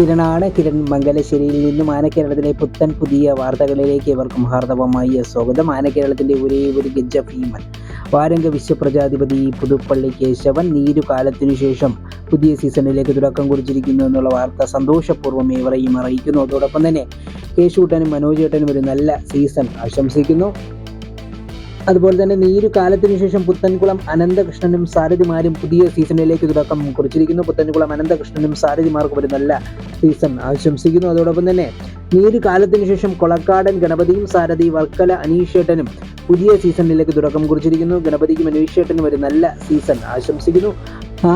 കിരണാണ് കിരൺ മംഗലശ്ശേരിയിൽ നിന്നും ആനക്കേരളത്തിലെ പുത്തൻ പുതിയ വാർത്തകളിലേക്ക് ഇവർക്കും ഹാർദവമായ സ്വാഗതം. ആനക്കേരളത്തിന്റെ ഒരേ ഒരു ഗജ ഭീമൻ. വാരംഗ വിശ്വപ്രജാധിപതി പുതുപ്പള്ളി കേശവൻ നീരുകാലത്തിനു ശേഷം പുതിയ സീസണിലേക്ക് തുടക്കം കുറിച്ചിരിക്കുന്നു എന്നുള്ള വാർത്ത സന്തോഷപൂർവം ഏവരെയും അറിയിക്കുന്നു. അതോടൊപ്പം തന്നെ കേശൂട്ടനും മനോജേട്ടനും ഒരു നല്ല സീസൺ ആശംസിക്കുന്നു. അതുപോലെ തന്നെ നീരു കാലത്തിനു ശേഷം പുത്തൻകുളം അനന്തകൃഷ്ണനും സാരഥിമാരും പുതിയ സീസണിലേക്ക് തുടക്കം കുറിച്ചിരിക്കുന്നു. പുത്തൻകുളം അനന്തകൃഷ്ണനും സാരഥിമാർക്കും ഒരു നല്ല സീസൺ ആശംസിക്കുന്നു. അതോടൊപ്പം തന്നെ നീരു കാലത്തിനു ശേഷം കൊളക്കാടൻ ഗണപതിയും സാരഥി വർക്കല അനീഷേട്ടനും പുതിയ സീസണിലേക്ക് തുടക്കം കുറിച്ചിരിക്കുന്നു. ഗണപതിക്കും അനീഷേട്ടനും ഒരു നല്ല സീസൺ ആശംസിക്കുന്നു.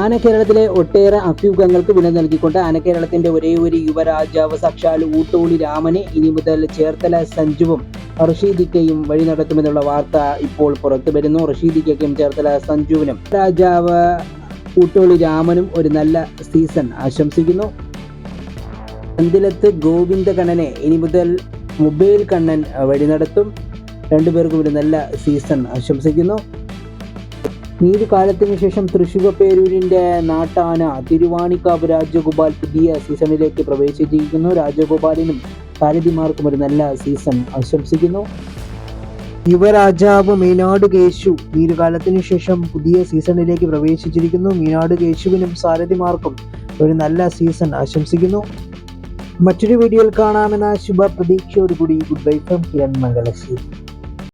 ആനക്കേരളത്തിലെ ഒട്ടേറെ അഭ്യൂഹങ്ങൾക്ക് വില നൽകിക്കൊണ്ട് ആനക്കേരളത്തിന്റെ ഒരേ ഒരു യുവരാജാവ് സാക്ഷാൽ ഊട്ടോളി രാമനെ ഇനി മുതൽ ചേർത്തല സഞ്ജുവും റഷീദിക്കയും വഴി നടക്കുമെന്നുള്ള വാർത്ത ഇപ്പോൾ പുറത്തു വരുന്നു. റഷീദിക്കയ്ക്കും ചേർത്തല സഞ്ജുവിനും. രാജാവ് കൂട്ടോളി രാമനും ഒരു നല്ല സീസൺ ആശംസിക്കുന്നു. പന്തിലത്ത് ഗോവിന്ദ കണ്ണനെ ഇനി മുതൽ മൊബൈൽ കണ്ണൻ വഴി നടത്തും. രണ്ടുപേർക്കും ഒരു നല്ല സീസൺ ആശംസിക്കുന്നു. നീതു കാലത്തിന് ശേഷം തൃശൂർ പേരൂരിന്റെ നാട്ടാന തിരുവാണിക്കാവ് രാജഗോപാൽ പുതിയ സീസണിലേക്ക് പ്രവേശിച്ചിരിക്കുന്നു. രാജഗോപാലിനും സാരഥിമാർക്കും ഒരു നല്ല സീസൺ ആശംസിക്കുന്നു. യുവരാജാവ് മീനാട് കേശു ദീർഘകാലത്തിനു ശേഷം പുതിയ സീസണിലേക്ക് പ്രവേശിച്ചിരിക്കുന്നു. മീനാട് കേശുവിനും സാരഥിമാർക്കും ഒരു നല്ല സീസൺ ആശംസിക്കുന്നു. മറ്റൊരു വീഡിയോയിൽ കാണാമെന്ന ശുഭ പ്രതീക്ഷയോടുകൂടി good bye from Kiran Mangalassery.